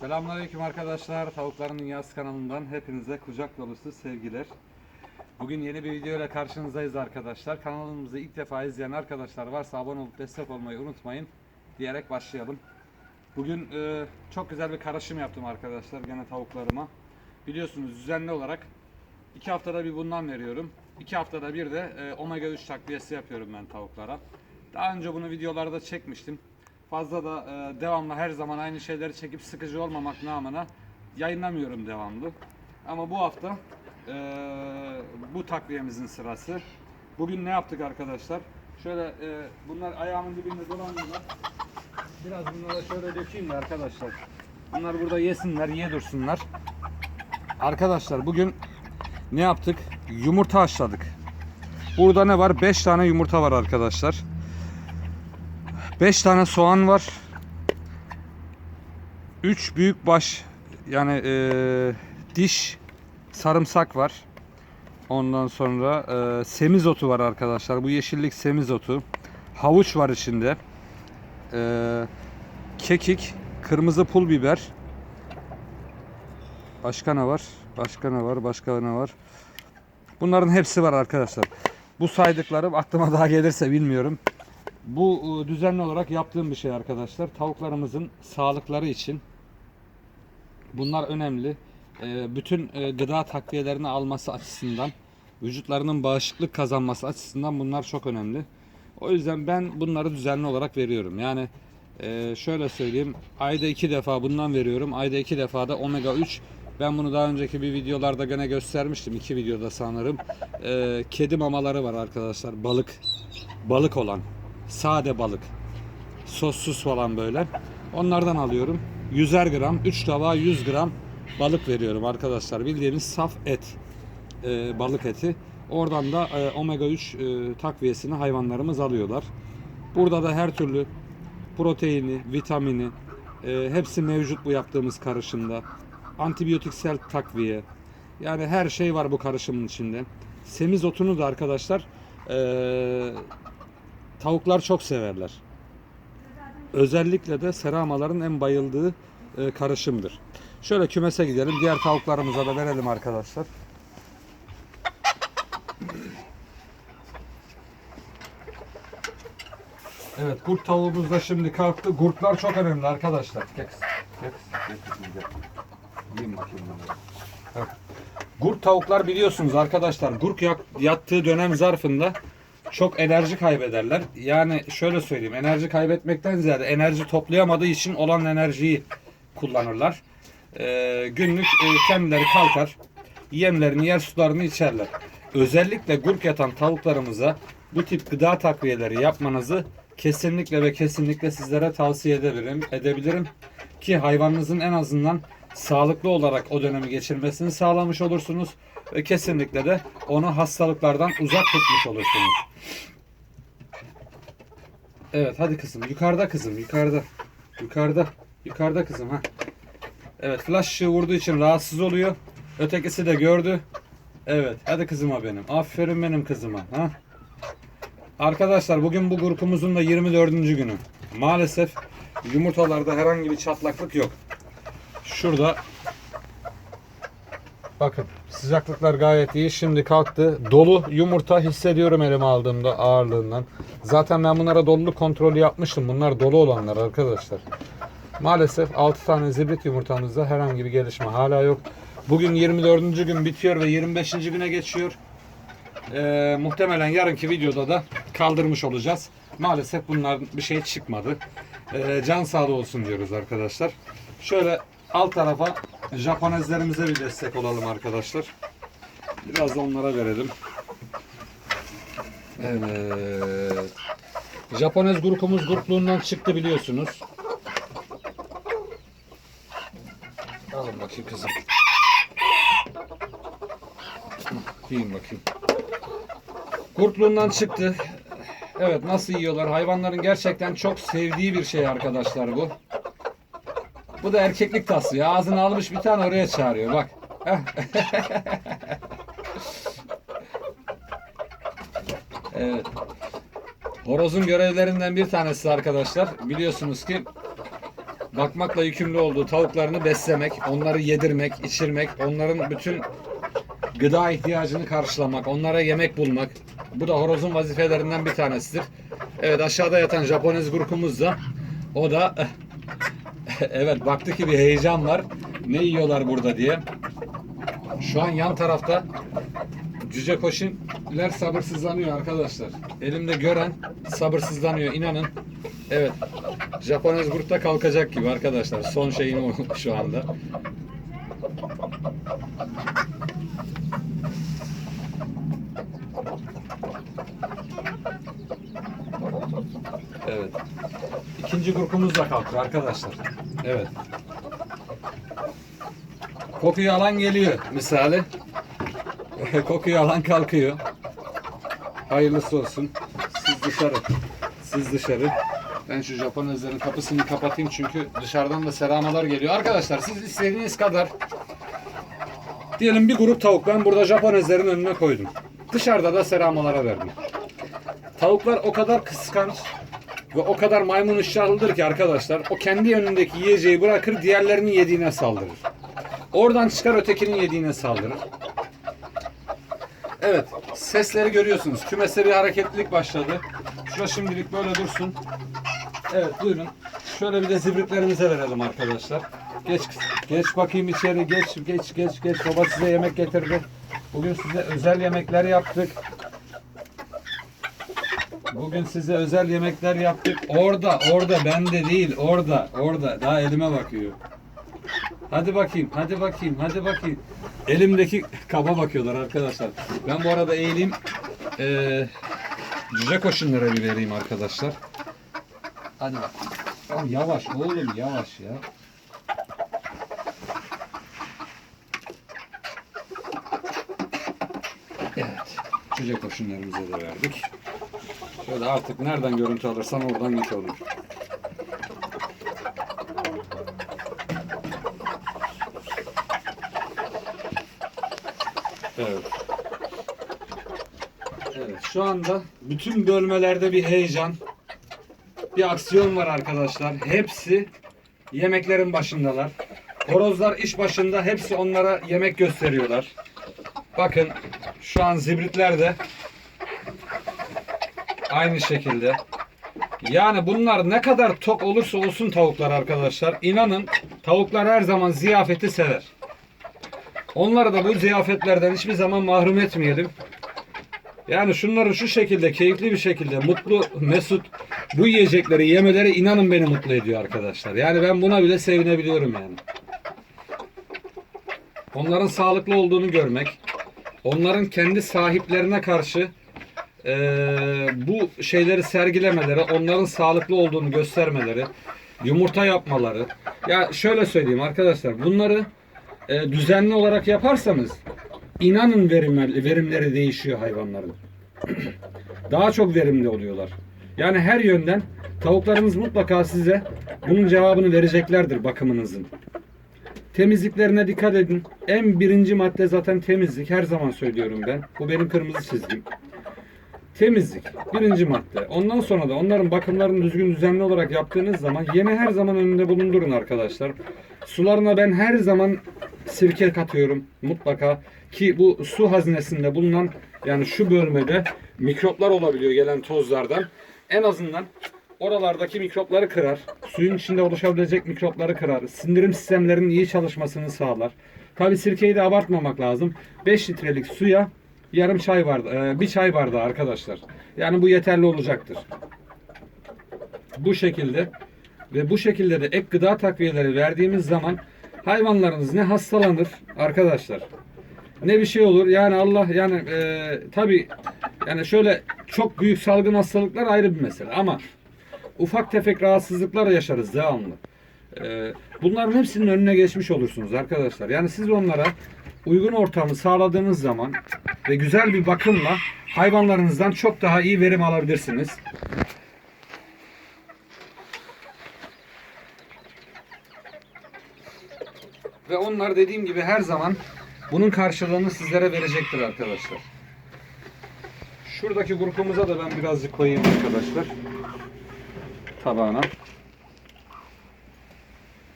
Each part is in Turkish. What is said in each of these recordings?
Selamünaleyküm arkadaşlar. Tavukların Dünyası kanalından hepinize kucak dolusu sevgiler. Bugün yeni bir video ile karşınızdayız arkadaşlar. Kanalımızı ilk defa izleyen arkadaşlar varsa abone olup destek olmayı unutmayın diyerek başlayalım. Bugün e, çok güzel bir karışım yaptım arkadaşlar gene tavuklarıma. Biliyorsunuz düzenli olarak iki haftada bir bundan veriyorum. İki haftada bir de e, omega 3 takviyesi yapıyorum ben tavuklara. Daha önce bunu videolarda çekmiştim. Fazla da e, devamlı her zaman aynı şeyleri çekip sıkıcı olmamak namına yayınlamıyorum devamlı. Ama bu hafta e, bu takviyemizin sırası. Bugün ne yaptık arkadaşlar? Şöyle e, bunlar ayağımın dibinde dolanıyorlar. Biraz bunlara şöyle dökeyim de arkadaşlar. Bunlar burada yesinler, ye dursunlar. Arkadaşlar bugün ne yaptık? Yumurta haşladık. Burada ne var? 5 tane yumurta var arkadaşlar. 5 tane soğan var. 3 büyük baş yani eee, diş sarımsak var. Ondan sonra eee, semizotu var arkadaşlar. Bu yeşillik semizotu. Havuç var içinde. Eee, kekik, kırmızı pul biber. Başka ne var? Başka ne var? Başka ne var? Bunların hepsi var arkadaşlar. Bu saydıklarım aklıma daha gelirse bilmiyorum. Bu e, düzenli olarak yaptığım bir şey arkadaşlar. Tavuklarımızın sağlıkları için bunlar önemli. E, Bütün e, gıda takviyelerini alması açısından, vücutlarının bağışıklık kazanması açısından bunlar çok önemli. O yüzden ben bunları düzenli olarak veriyorum. Yani şöyle söyleyeyim, ayda iki defa bundan veriyorum. Ayda iki defa da omega 3. Ben bunu daha önceki bir videolarda gene göstermiştim. iki videoda sanırım. Kedi mamaları var arkadaşlar. Balık. Balık olan sade balık. Sossuz falan böyle. Onlardan alıyorum. 100'er gram, 3 tabağa 100 gram balık veriyorum arkadaşlar. Bildiğimiz saf et. e, balık eti. Oradan da e, omega 3 e, takviyesini hayvanlarımız alıyorlar. Burada da her türlü proteini, vitamini e, hepsi mevcut bu yaptığımız karışımda. Antibiyotiksel takviye. Yani her şey var bu karışımın içinde. Semizotunu da arkadaşlar e, tavuklar çok severler. Özellikle de seramaların en bayıldığı e, karışımdır. Şöyle kümese gidelim. Diğer tavuklarımıza da verelim arkadaşlar. Evet kurt tavuğumuz da şimdi kalktı. Kurtlar çok önemli arkadaşlar. Gel. Gurt tavuklar biliyorsunuz arkadaşlar. Yak- yattığı dönem zarfında çok enerji kaybederler. Yani şöyle söyleyeyim. Enerji kaybetmekten ziyade enerji toplayamadığı için olan enerjiyi kullanırlar. Ee, günlük e, kendileri kalkar. Yemlerini yer sularını içerler. Özellikle gurk yatan tavuklarımıza bu tip gıda takviyeleri yapmanızı kesinlikle ve kesinlikle sizlere tavsiye edebilirim. edebilirim. Ki hayvanınızın en azından sağlıklı olarak o dönemi geçirmesini sağlamış olursunuz. Ve kesinlikle de onu hastalıklardan uzak tutmuş olursunuz. Evet hadi kızım yukarıda kızım yukarıda. Yukarıda. Yukarıda kızım ha. Evet flash ışığı vurduğu için rahatsız oluyor. Ötekisi de gördü. Evet hadi kızıma benim. Aferin benim kızıma. Ha? Arkadaşlar bugün bu grubumuzun da 24. günü. Maalesef yumurtalarda herhangi bir çatlaklık yok. Şurada bakın sıcaklıklar gayet iyi. Şimdi kalktı. Dolu yumurta hissediyorum elime aldığımda ağırlığından. Zaten ben bunlara doluluk kontrolü yapmıştım. Bunlar dolu olanlar arkadaşlar. Maalesef 6 tane zibrit yumurtamızda herhangi bir gelişme hala yok. Bugün 24. gün bitiyor ve 25. güne geçiyor. Ee, muhtemelen yarınki videoda da kaldırmış olacağız. Maalesef bunlar bir şey çıkmadı. Ee, can sağlığı olsun diyoruz arkadaşlar. Şöyle alt tarafa Japonezlerimize bir destek olalım arkadaşlar. Biraz da onlara verelim. Evet. Japonez grubumuz grupluğundan çıktı biliyorsunuz. Alın bakayım kızım. Yiyin bakayım. Kurtluğundan çıktı. Evet nasıl yiyorlar? Hayvanların gerçekten çok sevdiği bir şey arkadaşlar bu. Bu da erkeklik taslıyor. Ağzını almış bir tane oraya çağırıyor. Bak. Evet. Horozun görevlerinden bir tanesi arkadaşlar. Biliyorsunuz ki bakmakla yükümlü olduğu tavuklarını beslemek, onları yedirmek, içirmek, onların bütün gıda ihtiyacını karşılamak, onlara yemek bulmak. Bu da horozun vazifelerinden bir tanesidir. Evet aşağıda yatan Japonez grubumuz da o da evet baktı ki bir heyecan var. Ne yiyorlar burada diye. Şu an yan tarafta Cüce Koşinler sabırsızlanıyor arkadaşlar. Elimde gören sabırsızlanıyor inanın. Evet. Japonez grupta kalkacak gibi arkadaşlar. Son şeyim o şu anda. Evet. İkinci grubumuz da kalktı arkadaşlar. Evet. Kokuyu alan geliyor misali. Kokuyu alan kalkıyor. Hayırlısı olsun. Siz dışarı. Siz dışarı. Ben şu Japonezlerin kapısını kapatayım çünkü dışarıdan da seramalar geliyor. Arkadaşlar siz istediğiniz kadar diyelim bir grup tavuk ben burada Japonezlerin önüne koydum. Dışarıda da seramalara verdim. Tavuklar o kadar kıskanç ve o kadar maymun iştahlıdır ki arkadaşlar o kendi önündeki yiyeceği bırakır diğerlerinin yediğine saldırır. Oradan çıkar ötekinin yediğine saldırır. Evet, sesleri görüyorsunuz. Kümeste bir hareketlilik başladı. Şurada şimdilik böyle dursun. Evet, buyurun. Şöyle bir de zibritlerimize verelim arkadaşlar. Geç, geç bakayım içeri. Geç, geç, geç, geç. Baba size yemek getirdi. Bugün size özel yemekler yaptık. Bugün size özel yemekler yaptık. Orada, orada, bende değil. Orada, orada. Daha elime bakıyor. Hadi bakayım, hadi bakayım, hadi bakayım. Elimdeki kaba bakıyorlar arkadaşlar. Ben bu arada eğileyim. Ee, cüce koşunlara bir vereyim arkadaşlar. Hadi bak. Tamam yavaş oğlum yavaş ya. Evet. Cüce koşunlarımıza da verdik. Şöyle artık nereden görüntü alırsan oradan git olur. Evet. Evet şu anda bütün bölmelerde bir heyecan, bir aksiyon var arkadaşlar. Hepsi yemeklerin başındalar. Horozlar iş başında hepsi onlara yemek gösteriyorlar. Bakın şu an zibritler de aynı şekilde. Yani bunlar ne kadar tok olursa olsun tavuklar arkadaşlar. inanın tavuklar her zaman ziyafeti sever. Onları da bu ziyafetlerden hiçbir zaman mahrum etmeyelim. Yani şunları şu şekilde keyifli bir şekilde mutlu mesut bu yiyecekleri yemeleri inanın beni mutlu ediyor arkadaşlar. Yani ben buna bile sevinebiliyorum yani. Onların sağlıklı olduğunu görmek, onların kendi sahiplerine karşı eee, bu şeyleri sergilemeleri, onların sağlıklı olduğunu göstermeleri, yumurta yapmaları. Ya şöyle söyleyeyim arkadaşlar, bunları e, düzenli olarak yaparsanız inanın verimler, verimleri değişiyor hayvanların. Daha çok verimli oluyorlar. Yani her yönden tavuklarınız mutlaka size bunun cevabını vereceklerdir bakımınızın. Temizliklerine dikkat edin. En birinci madde zaten temizlik. Her zaman söylüyorum ben. Bu benim kırmızı çizgim. Temizlik. Birinci madde. Ondan sonra da onların bakımlarını düzgün düzenli olarak yaptığınız zaman yemi her zaman önünde bulundurun arkadaşlar. Sularına ben her zaman sirke katıyorum mutlaka ki bu su haznesinde bulunan yani şu bölmede mikroplar olabiliyor gelen tozlardan. En azından oralardaki mikropları kırar. Suyun içinde oluşabilecek mikropları kırar. Sindirim sistemlerinin iyi çalışmasını sağlar. Tabi sirkeyi de abartmamak lazım. 5 litrelik suya yarım çay bardağı, bir çay bardağı arkadaşlar. Yani bu yeterli olacaktır. Bu şekilde ve bu şekilde de ek gıda takviyeleri verdiğimiz zaman hayvanlarınız ne hastalanır arkadaşlar ne bir şey olur yani Allah yani e, tabi yani şöyle çok büyük salgın hastalıklar ayrı bir mesele ama ufak tefek rahatsızlıklar yaşarız devamlı. E, bunların hepsinin önüne geçmiş olursunuz arkadaşlar. Yani siz onlara uygun ortamı sağladığınız zaman ve güzel bir bakımla hayvanlarınızdan çok daha iyi verim alabilirsiniz. Ve onlar dediğim gibi her zaman bunun karşılığını sizlere verecektir arkadaşlar. Şuradaki grubumuza da ben birazcık koyayım arkadaşlar. Tabağına.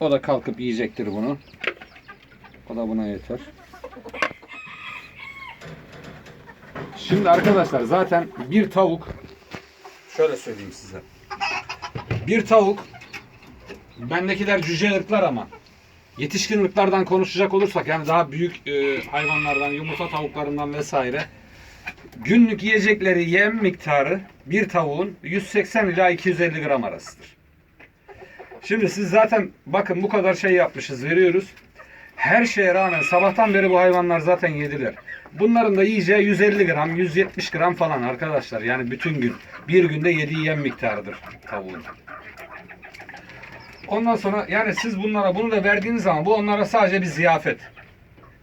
O da kalkıp yiyecektir bunu. O da buna yeter. Şimdi arkadaşlar zaten bir tavuk şöyle söyleyeyim size. Bir tavuk bendekiler cüce ırklar ama yetişkin ırklardan konuşacak olursak yani daha büyük e, hayvanlardan, yumurta tavuklarından vesaire günlük yiyecekleri yem miktarı bir tavuğun 180 ila 250 gram arasıdır. Şimdi siz zaten bakın bu kadar şey yapmışız veriyoruz. Her şeye rağmen sabahtan beri bu hayvanlar zaten yediler. Bunların da yiyeceği 150 gram, 170 gram falan arkadaşlar. Yani bütün gün. Bir günde yediği yem miktarıdır tavuğun. Ondan sonra yani siz bunlara bunu da verdiğiniz zaman bu onlara sadece bir ziyafet.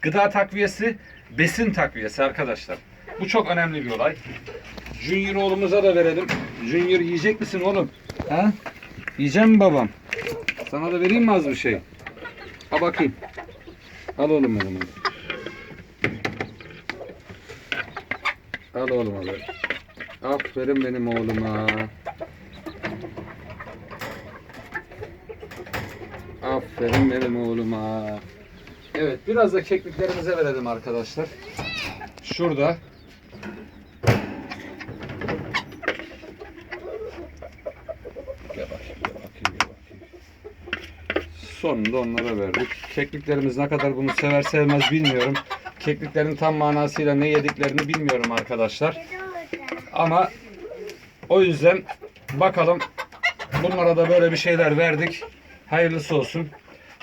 Gıda takviyesi, besin takviyesi arkadaşlar. Bu çok önemli bir olay. Junior oğlumuza da verelim. Junior yiyecek misin oğlum? Ha? Yiyecek mi babam? Sana da vereyim mi az bir şey? Ha bakayım. Al oğlum benim. Al oğlum abi. Aferin benim oğluma. Aferin benim oğluma. Evet biraz da kekliklerimize verelim arkadaşlar. Şurada. Sonunda onlara verdik. Kekliklerimiz ne kadar bunu sever sevmez bilmiyorum. Kekliklerin tam manasıyla ne yediklerini bilmiyorum arkadaşlar. Ama o yüzden bakalım bunlara da böyle bir şeyler verdik. Hayırlısı olsun.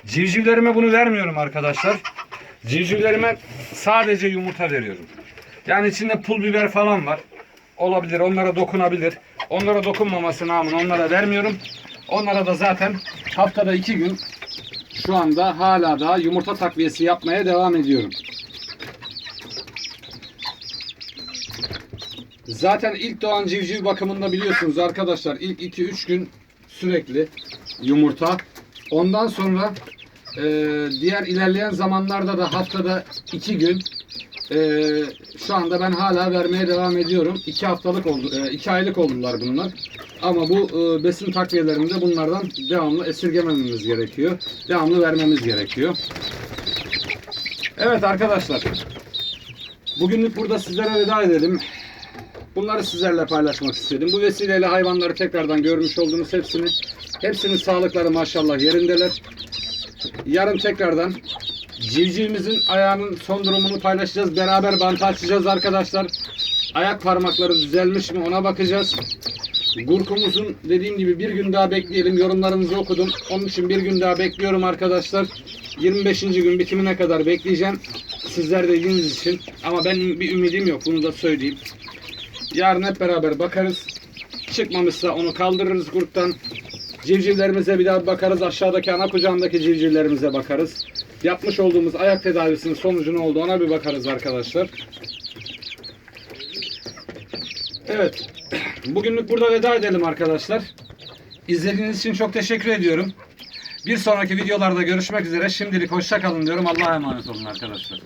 Civcivlerime bunu vermiyorum arkadaşlar. Civcivlerime sadece yumurta veriyorum. Yani içinde pul biber falan var. Olabilir, onlara dokunabilir. Onlara dokunmaması namına onlara vermiyorum. Onlara da zaten haftada iki gün şu anda hala daha yumurta takviyesi yapmaya devam ediyorum. Zaten ilk doğan civciv bakımında biliyorsunuz arkadaşlar ilk 2-3 gün sürekli yumurta. Ondan sonra e, diğer ilerleyen zamanlarda da haftada 2 gün e, şu anda ben hala vermeye devam ediyorum. 2 haftalık oldu, 2 aylık oldular bunlar. Ama bu e, besin takviyelerinde bunlardan devamlı esirgemememiz gerekiyor. Devamlı vermemiz gerekiyor. Evet arkadaşlar. Bugünlük burada sizlere veda edelim. Bunları sizlerle paylaşmak istedim. Bu vesileyle hayvanları tekrardan görmüş oldunuz hepsini. Hepsinin sağlıkları maşallah yerindeler. Yarın tekrardan civcivimizin ayağının son durumunu paylaşacağız. Beraber bantı açacağız arkadaşlar. Ayak parmakları düzelmiş mi ona bakacağız. Gurkumuzun dediğim gibi bir gün daha bekleyelim. Yorumlarınızı okudum. Onun için bir gün daha bekliyorum arkadaşlar. 25. gün bitimine kadar bekleyeceğim. Sizler dediğiniz için. Ama benim bir ümidim yok. Bunu da söyleyeyim. Yarın hep beraber bakarız. Çıkmamışsa onu kaldırırız gruptan. Civcivlerimize bir daha bakarız. Aşağıdaki ana kucağındaki civcivlerimize bakarız. Yapmış olduğumuz ayak tedavisinin sonucu ne oldu ona bir bakarız arkadaşlar. Evet. Bugünlük burada veda edelim arkadaşlar. İzlediğiniz için çok teşekkür ediyorum. Bir sonraki videolarda görüşmek üzere. Şimdilik hoşça kalın diyorum. Allah'a emanet olun arkadaşlar.